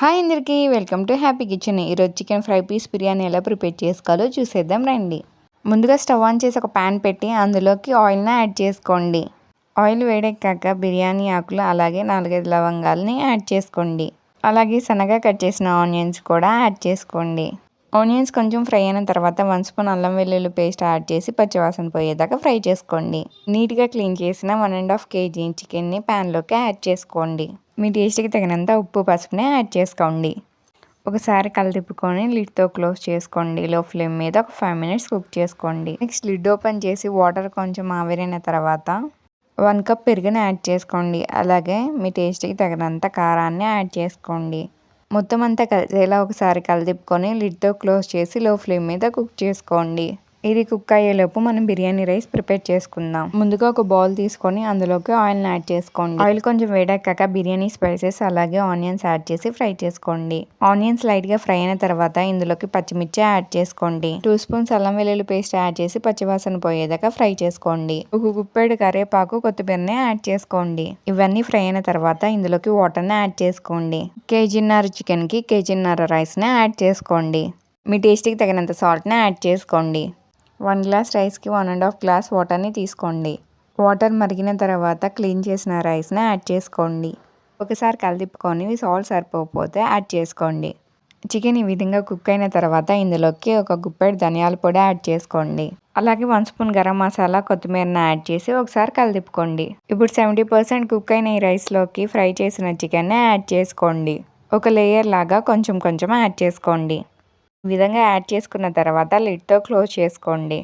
Hi అందరికీ welcome to happy kitchen. ఈరోజు chicken fry piece biryani ఎలా ప్రిపేర్ చేసుకోవాలో చూసేద్దాం రండి. ముందుగా స్టవ్ ఆన్ చేసి ఒక ప్యాన్ పెట్టి అందులోకి ఆయిల్ని యాడ్ చేసుకోండి. ఆయిల్ వేడెక్కాక బిర్యానీ ఆకులు అలాగే నాలుగైదు లవంగాలని యాడ్ చేసుకోండి. అలాగే సన్నగా కట్ చేసిన ఆనియన్స్ కూడా యాడ్ చేసుకోండి. ఆనియన్స్ కొంచెం ఫ్రై అయిన తర్వాత వన్ స్పూన్ అల్లం వెల్లుల్లి పేస్ట్ యాడ్ చేసి పచ్చివాసన పోయేదాకా ఫ్రై చేసుకోండి. నీట్గా క్లీన్ చేసిన వన్ అండ్ హాఫ్ కేజీ చికెన్ని ప్యాన్లోకి యాడ్ చేసుకోండి. మీ టేస్ట్కి తగినంత ఉప్పు పసుపుని యాడ్ చేసుకోండి. ఒకసారి కలదిప్పుకొని లిడ్తో క్లోజ్ చేసుకోండి. లో ఫ్లేమ్ మీద ఒక ఫైవ్ మినిట్స్ కుక్ చేసుకోండి. నెక్స్ట్ లిడ్ ఓపెన్ చేసి వాటర్ కొంచెం ఆవిరైన తర్వాత వన్ కప్ పెరుగుని యాడ్ చేసుకోండి. అలాగే మీ టేస్ట్కి తగినంత కారాన్ని యాడ్ చేసుకోండి. మొత్తం అంతా కలిసేలా ఒకసారి కలదిప్పుకొని లిడ్తో క్లోజ్ చేసి లో ఫ్లేమ్ మీద కుక్ చేసుకోండి. ఇది కుక్ అయ్యేలోపు మనం బిర్యానీ రైస్ ప్రిపేర్ చేసుకుందాం. ముందుగా ఒక బౌల్ తీసుకొని అందులోకి ఆయిల్ని యాడ్ చేసుకోండి. ఆయిల్ కొంచెం వేడెక్కాక బిర్యానీ స్పైసెస్ అలాగే ఆనియన్స్ యాడ్ చేసి ఫ్రై చేసుకోండి. ఆనియన్స్ లైట్గా ఫ్రై అయిన తర్వాత ఇందులోకి పచ్చిమిర్చి యాడ్ చేసుకోండి. టూ స్పూన్స్ అల్లం వెల్లుల్లి పేస్ట్ యాడ్ చేసి పచ్చివాసన పోయేదాకా ఫ్రై చేసుకోండి. ఒక గుప్పెడు కరేపాకు కొత్తిమీరని యాడ్ చేసుకోండి. ఇవన్నీ ఫ్రై అయిన తర్వాత ఇందులోకి వాటర్ని యాడ్ చేసుకోండి. కేజీన్నర చికెన్కి కేజీన్నర రైస్ని యాడ్ చేసుకోండి. మీ టేస్ట్కి తగినంత సాల్ట్ని యాడ్ చేసుకోండి. వన్ గ్లాస్ రైస్కి వన్ అండ్ హాఫ్ గ్లాస్ వాటర్ని తీసుకోండి. వాటర్ మరిగిన తర్వాత క్లీన్ చేసిన రైస్ని యాడ్ చేసుకోండి. ఒకసారి కలిదిప్పుకొని సాల్ట్ సరిపోకపోతే యాడ్ చేసుకోండి. చికెన్ ఈ విధంగా కుక్ అయిన తర్వాత ఇందులోకి ఒక గుప్పెడు ధనియాల పొడి యాడ్ చేసుకోండి. అలాగే వన్ స్పూన్ గరం మసాలా కొత్తిమీరని యాడ్ చేసి ఒకసారి కలిదిప్పుకోండి. ఇప్పుడు సెవెంటీ పర్సెంట్ కుక్ అయిన ఈ రైస్లోకి ఫ్రై చేసిన చికెన్ని యాడ్ చేసుకోండి. ఒక లేయర్ లాగా కొంచెం కొంచెం యాడ్ చేసుకోండి. విధంగా యాడ్ చేసుకున్న తర్వాత లిడ్తో క్లోజ్ చేసుకోండి.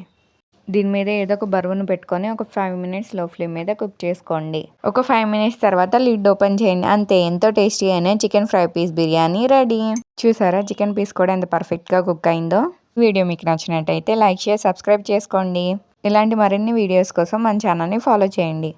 దీని మీద ఏదో ఒక బరువును పెట్టుకొని ఒక ఫైవ్ మినిట్స్లో ఫ్లేమ్ మీద కుక్ చేసుకోండి. ఒక ఫైవ్ మినిట్స్ తర్వాత లిడ్ ఓపెన్ చేయండి. అంతే ఎంతో టేస్టీ అయిన chicken fry piece biryani ready. చూసారా చికెన్ పీస్ కూడా ఎంత పర్ఫెక్ట్గా కుక్ అయిందో? వీడియో మీకు నచ్చినట్టయితే లైక్ చేసి సబ్స్క్రైబ్ చేసుకోండి. ఇలాంటి మరిన్ని వీడియోస్ కోసం మన ఛానల్ని ఫాలో చేయండి.